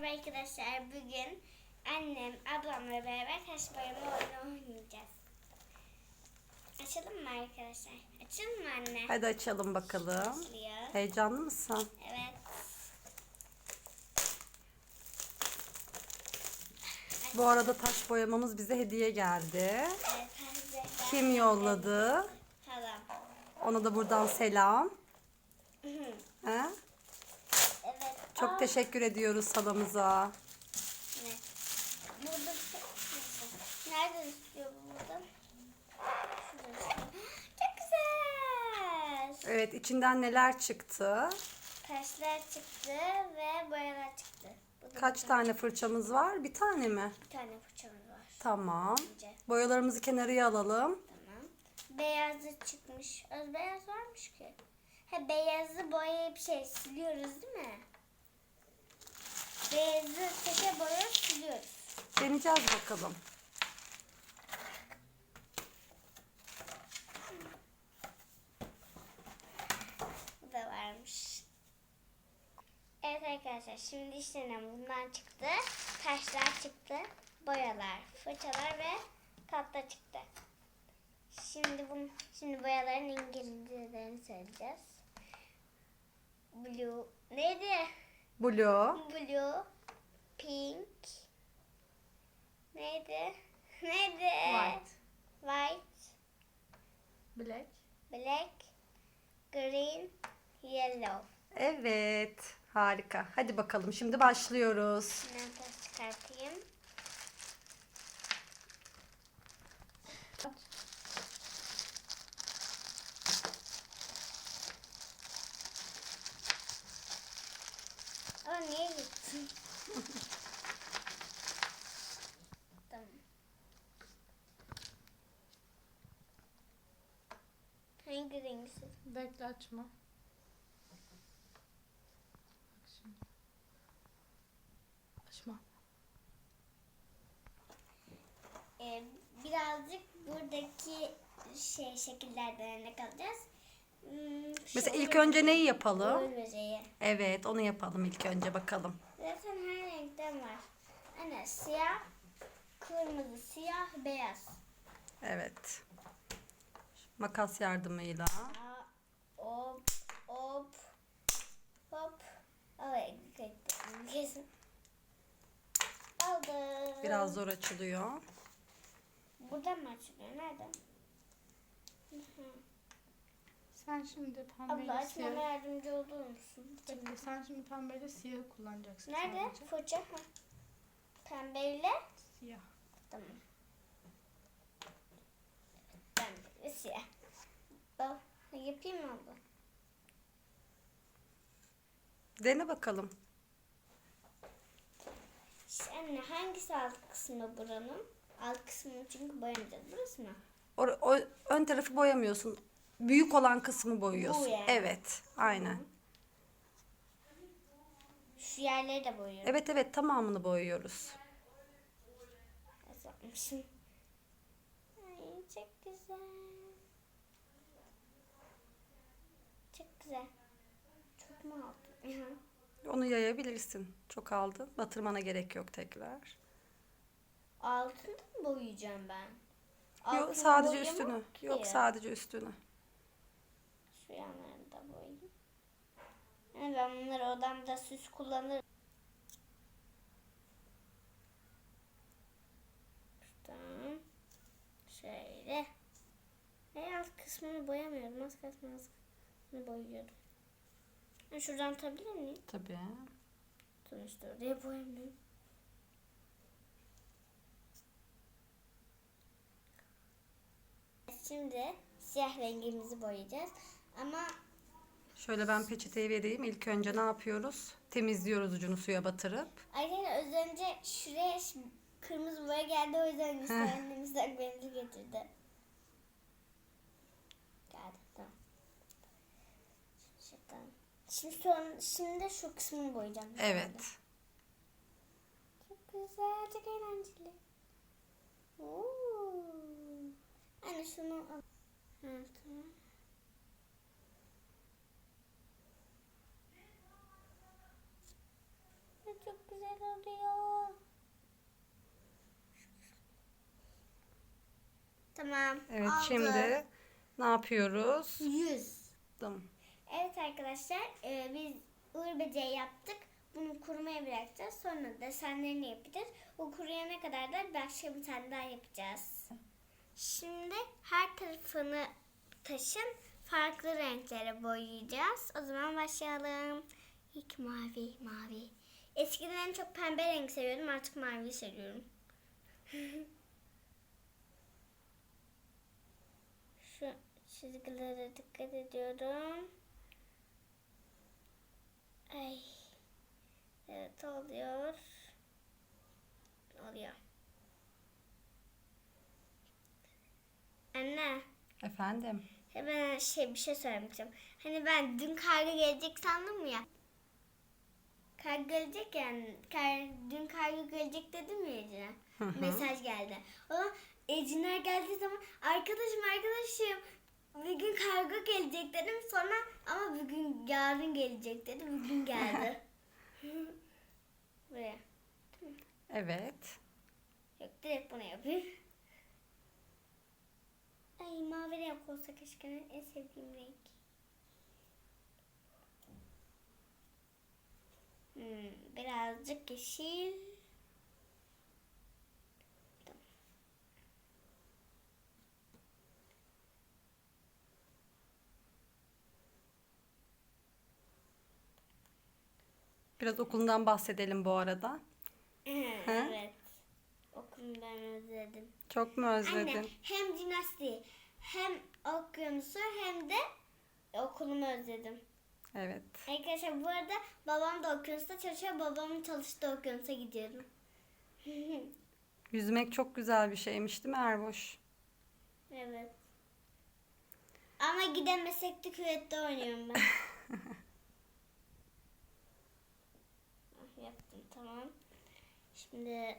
Merhaba arkadaşlar. Bugün annem, ablamla beraber taş boyama oyunu oynayacağız. Açalım mı arkadaşlar? Açalım mı anne? Hadi açalım bakalım. Açılıyor. Heyecanlı mısın? Evet. Bu arada taş boyamamız bize hediye geldi. Evet. Kim yolladı? Halam. Ona da buradan selam. Hı hı. He? Çok Aa, teşekkür ediyoruz halamıza. Evet. Burada Neyse. Nereden istiyor bu burada? Çok güzel. Evet içinden neler çıktı? Taşlar çıktı ve boyalar çıktı. Bu da Kaç tane fırçamız var? Bir tane mi? Bir tane fırçamız var. Tamam. Bence. Boyalarımızı kenarıya alalım. Tamam. Beyazı çıkmış. Az beyaz varmış ki. He beyazı boyayıp şey siliyoruz değil mi? Beyazı teke boyayıp siliyoruz. Deneyeceğiz bakalım. Bu da varmış. Evet arkadaşlar şimdi işlenen bundan çıktı. Taşlar çıktı. Boyalar, fırçalar ve tatlı çıktı. Şimdi bunu, şimdi boyaların İngilizcelerini söyleyeceğiz. Blue neydi? Blue, Blue, pink, neydi? Neydi? White. White, Black. black, green, yellow. Evet. Harika. Hadi bakalım şimdi başlıyoruz. Ben taş çıkartayım. Niye gittin? tamam. Hangi rengi Bekle açma. Bak şimdi. Açma. Ee, birazcık buradaki şey şekillerden örnek alacağız. Hmm, Mesela ilk önce neyi yapalım? Böceği. Evet onu yapalım ilk önce bakalım. Zaten her renkten var. Anne siyah, kırmızı, siyah, beyaz. Evet. Makas yardımıyla. Aa, hop, hop, hop. Oraya gittim. Kesin. Aldım. Biraz zor açılıyor. Buradan mı açılıyor? Nereden? Hı hı. Sen şimdi pembeyle Abla açmama siyah... yardımcı olur musun? Bekle, sen şimdi pembeyle siyah kullanacaksın Nerede? sadece. Fırça. Ha. Pembeyle. Siyah. Tamam. Pembeyle siyah. Bak, yapayım mı abla? Dene bakalım. Şimdi Anne hangisi alt kısmı buranın? Alt kısmını çünkü boyamayacağız. Burası mı? O, o ön tarafı boyamıyorsun. Büyük olan kısmı boyuyorsun. Bu yani. Evet, aynen. Şu yerleri de boyuyorum. Evet evet tamamını boyuyoruz. Nasıl yapmışım? Ay çok güzel. Çok güzel. Çok mu aldım? Onu yayabilirsin. Çok aldın. Batırmana gerek yok tekrar. Altını mı boyayacağım ben? Yok Altını sadece boyamam üstünü. ki. Yok sadece üstünü. Şu yanlarını da boyayayım. Yani ben bunları odamda süs kullanırım. Şuradan şöyle. Ve alt kısmını boyamıyordum. Az kısmını az kısmını boyuyordum. Ben şuradan tutabilir miyim? Tabii. Sonuçta oraya boyamıyorum. Şimdi siyah rengimizi boyayacağız. Ama Şöyle ben peçeteyi vereyim. İlk önce ne yapıyoruz? Temizliyoruz ucunu suya batırıp. Arkadaşlar az önce şuraya ş- kırmızı boya geldi o yüzden işte annem ıslak mendil getirdi. Geldi tamam. Şuradan. Şimdi son, şimdi de şu kısmını boyayacağım. Evet. Çok güzel, çok eğlenceli. Oo. Anne şunu al. Ha, tamam. Oluyor. Tamam. Evet oldu. şimdi ne yapıyoruz? Yüz. Tamam. Evet arkadaşlar e, biz uğur böceği yaptık. Bunu kurumaya bırakacağız. Sonra desenlerini yapacağız. O kuruyana kadar da başka bir tane daha yapacağız. Şimdi her tarafını taşın farklı renklere boyayacağız. O zaman başlayalım. İlk mavi, mavi. Eskiden en çok pembe renk seviyordum. Artık mavi seviyorum. Şu çizgilere dikkat ediyorum. Ay. Evet oluyor. Oluyor. Anne, Efendim. hemen şey bir şey söylemek istiyorum. Hani ben dün karga gelecek sandım ya. Karga gelecek yani. Kar, dün karga gelecek dedim ya Ecine. Mesaj geldi. O zaman Eciner geldiği zaman arkadaşım arkadaşım bugün karga gelecek dedim. Sonra ama bugün yarın gelecek dedi. Bugün geldi. Buraya. Evet. Yok direkt bunu yapayım. Ay mavi renk olsa keşke en sevdiğim renk. Hmm, birazcık yeşil. Tamam. Biraz okulundan bahsedelim bu arada. evet. Okulu ben özledim. Çok mu özledin? Anne hem jimnastiği hem okyanusu hem de okulumu özledim. Evet. Arkadaşlar bu arada babam da okyanusta çalışıyor. Babamın çalıştığı okyanusa gidiyorum. Yüzmek çok güzel bir şeymiş değil mi Erboş? evet. Ama gidemesek de küvette oynuyorum ben. Ah, Yaptım tamam. Şimdi.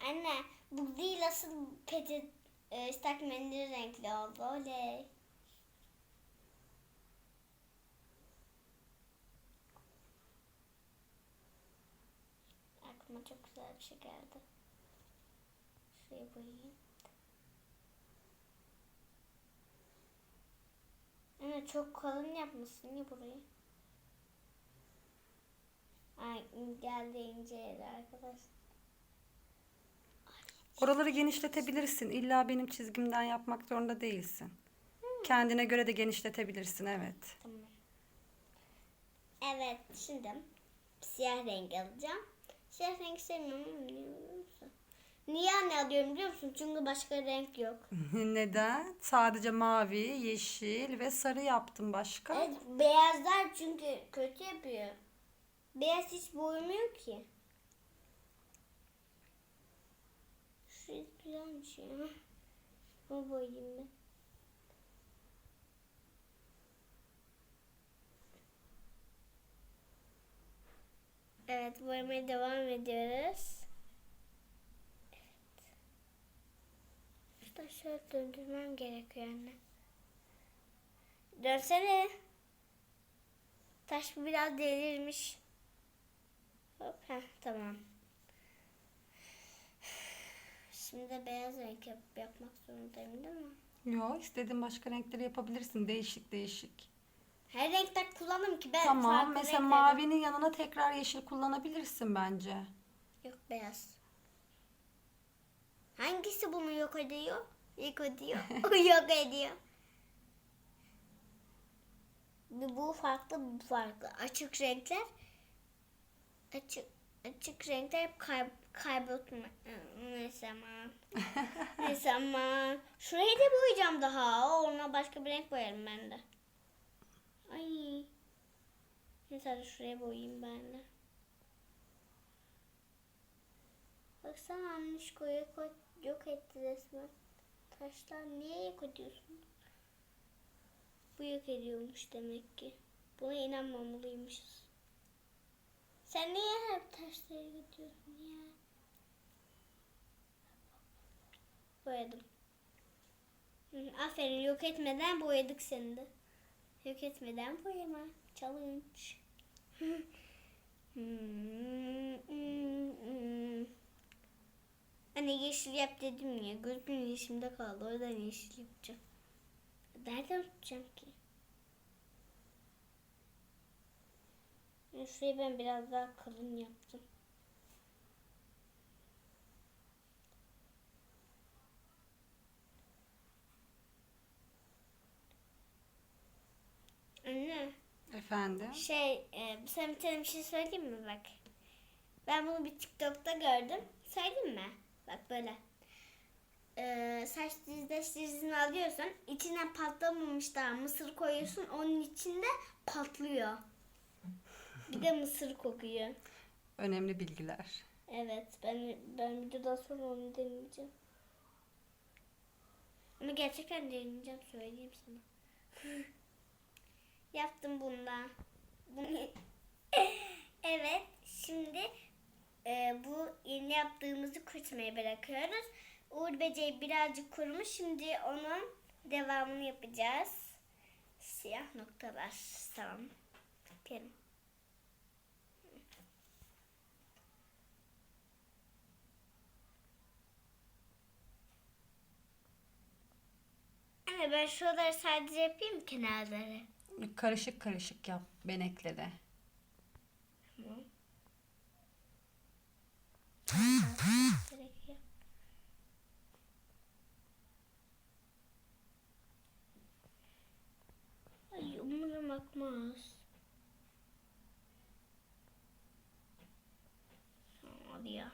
Anne bu değil asıl peçet e, ıslak mendil renkli oldu. Oley. Aklıma çok güzel bir şey geldi. Şuraya boyayayım. Evet çok kalın yapmışsın ya burayı. Ay geldi ince yedi arkadaşlar. Oraları genişletebilirsin. İlla benim çizgimden yapmak zorunda değilsin. Kendine göre de genişletebilirsin evet. Tamam. Evet şimdi siyah renk alacağım. Siyah renk sevmiyorum ama niye biliyor musun? Niye anne alıyorum biliyor musun? Çünkü başka renk yok. Neden? Sadece mavi, yeşil ve sarı yaptım başka. Evet, beyazlar çünkü kötü yapıyor. Beyaz hiç boyamıyor ki. Şu güzelmiş ya. Bu boyayayım ben. Evet boyamaya devam ediyoruz. Evet. Şuradan şöyle döndürmem gerekiyor anne. Dönsene. Taş biraz delirmiş. Hop, heh, tamam. Şimdi de beyaz renk yap- yapmak zorundayım değil mi? Yo istediğin başka renkleri yapabilirsin. Değişik değişik. Her kullanırım ki ben Tamam. farklı Mesela renkleri- mavinin yanına tekrar yeşil kullanabilirsin bence. Yok beyaz. Hangisi bunu yok ediyor? Yok ediyor. O yok ediyor. Bu bu farklı, bu farklı. Açık renkler açık açık renkler hep kay, kaybetme. Neyse aman. Neyse aman. Şurayı da boyayacağım daha. Ona başka bir renk boyarım ben de. Ay. Hadi şuraya boyayayım ben de. Baksana Anişko'yu ko- yok etti resmen. Taşlar niye yok ediyorsun? Bu yok ediyormuş demek ki. Buna inanmamalıymışız. Sen niye hep taşlara gidiyorsun ya? Boyadım. Aferin yok etmeden boyadık seni de. Yok etmeden boyama. Challenge. Hmm. Anne yeşil yap dedim ya. Gözüm yeşimde kaldı. O yüzden yeşil yapacağım. Nereden tutacağım ki? Şurayı ben biraz daha kalın yaptım. Anne. Efendim? Şey, e, sana bir tane bir şey söyleyeyim mi bak? Ben bunu bir TikTok'ta gördüm. Söyleyeyim mi? Bak böyle. E, saç dizdeş dizini alıyorsun. içine patlamamış daha mısır koyuyorsun. Onun içinde patlıyor. Bir de mısır kokuyor. Önemli bilgiler. Evet, ben ben videodan sonra onu deneyeceğim. Ama gerçekten deneyeceğim söyleyeyim sana. Yaptım bunda. Evet, şimdi e, bu yeni yaptığımızı kurutmaya bırakıyoruz. Uğur böceği birazcık kurumuş. Şimdi onun devamını yapacağız. Siyah noktalar. Tamam. Yapıyorum. Ben şuraları sadece yapayım kenarları. Karışık karışık yap benekleri. Tamam. Ay umarım akmaz. Hadi ya.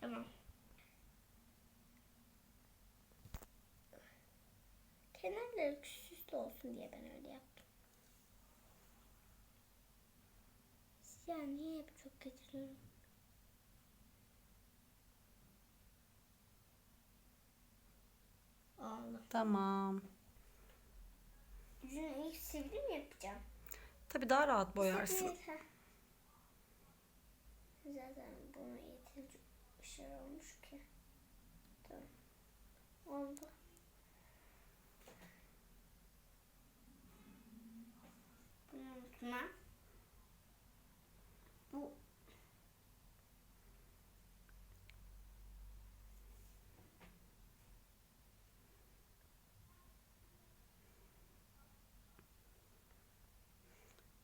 Tamam. Kenarları süslü olsun diye ben öyle yaptım. Ya niye hep çok getiriyorum? Allah. Tamam. Yüzünü ilk sivri mi yapacağım? Tabii daha rahat boyarsın. Zaten buna yeterince şey olmuş ki. Tamam. Oldu. Unutma. Bu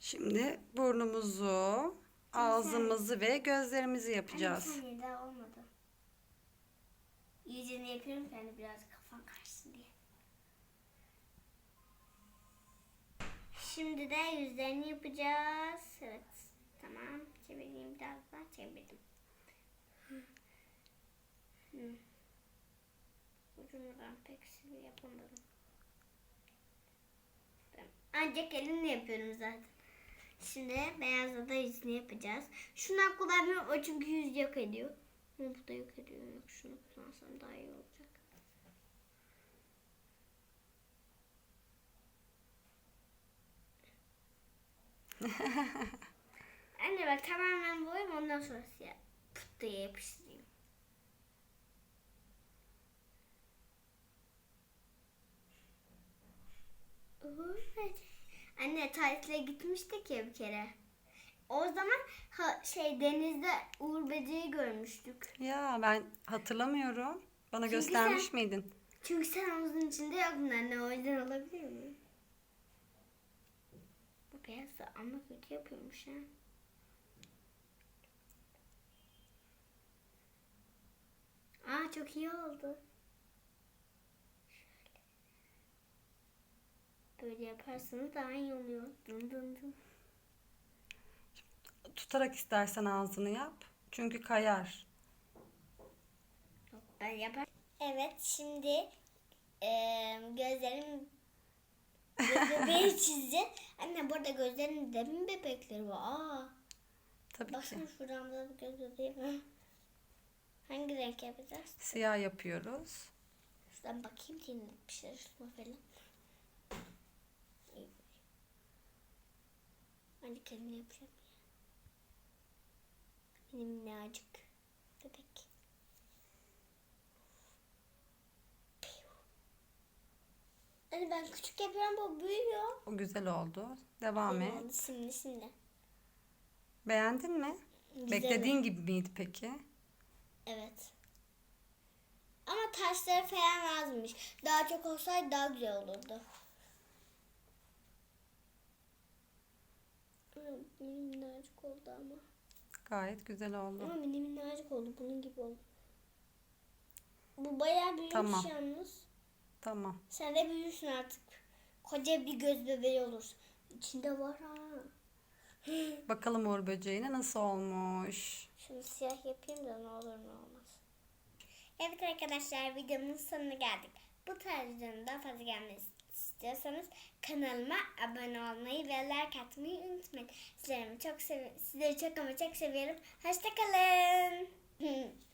Şimdi burnumuzu, ağzımızı ve gözlerimizi Anne, yapacağız. daha olmadı. İyicene yapıyorum ki hani biraz kafan karışsın diye. Şimdi de yüzlerini yapacağız. Evet. Tamam. Çevireyim biraz daha. Çevirdim. Hı. Ucundan pek sivri yapamadım. Ancak elimle yapıyorum zaten. Şimdi beyazla da yüzünü yapacağız. Şundan kullanmıyorum o çünkü yüz yok ediyor. Bu da yok ediyor. Yok şunu kullansam daha iyi olacak. Anne bak tamamen boyayım ondan sonra siyah pıt diye yapıştırayım. Evet. Anne tatile gitmiştik ya bir kere. O zaman ha, şey denizde Uğur Böceği görmüştük. Ya ben hatırlamıyorum. Bana Çünkü göstermiş sen- miydin? Çünkü sen havuzun içinde yoktun anne o yüzden olabilir mi? Beyaz da ama kötü yapıyormuş ha. Aa çok iyi oldu. Şöyle. Böyle yaparsanız daha iyi oluyor. Dın dın dın. Tutarak istersen ağzını yap. Çünkü kayar. Yok ben yaparım. Evet şimdi eee gözlerim bebeği çizeceğiz. Anne burada gözlerinde mi bebekleri var? Aa, Tabii ki. baksana şuradan da bir göz bebeği. Hangi renk yapacağız? Siyah yapıyoruz. Şuradan bakayım diye bir şey şuna falan. Hadi kendim yapacağım. Benim minnacık bebek. Ben küçük yapıyorum bu büyüyor. O güzel oldu. Devam et. Şimdi şimdi. Beğendin mi? Güzel Beklediğin gibi miydi peki? Evet. Ama taşları falan azmış. Daha çok olsaydı daha güzel olurdu. Mini minnacık oldu ama. Gayet güzel oldu. Ama mini minnacık oldu. Bunun gibi oldu. Bu bayağı büyümüş Tamam. yalnız. Tamam. Sen de büyürsün artık. Koca bir göz bebeği olursun. İçinde var ha. Bakalım uğur böceğine nasıl olmuş. Şunu siyah yapayım da ne olur ne olmaz. Evet arkadaşlar videomun sonuna geldik. Bu tarz videonun daha fazla gelmesi istiyorsanız kanalıma abone olmayı ve like atmayı unutmayın. Sizleri çok sevi sizleri çok ama çok seviyorum. Hoşçakalın.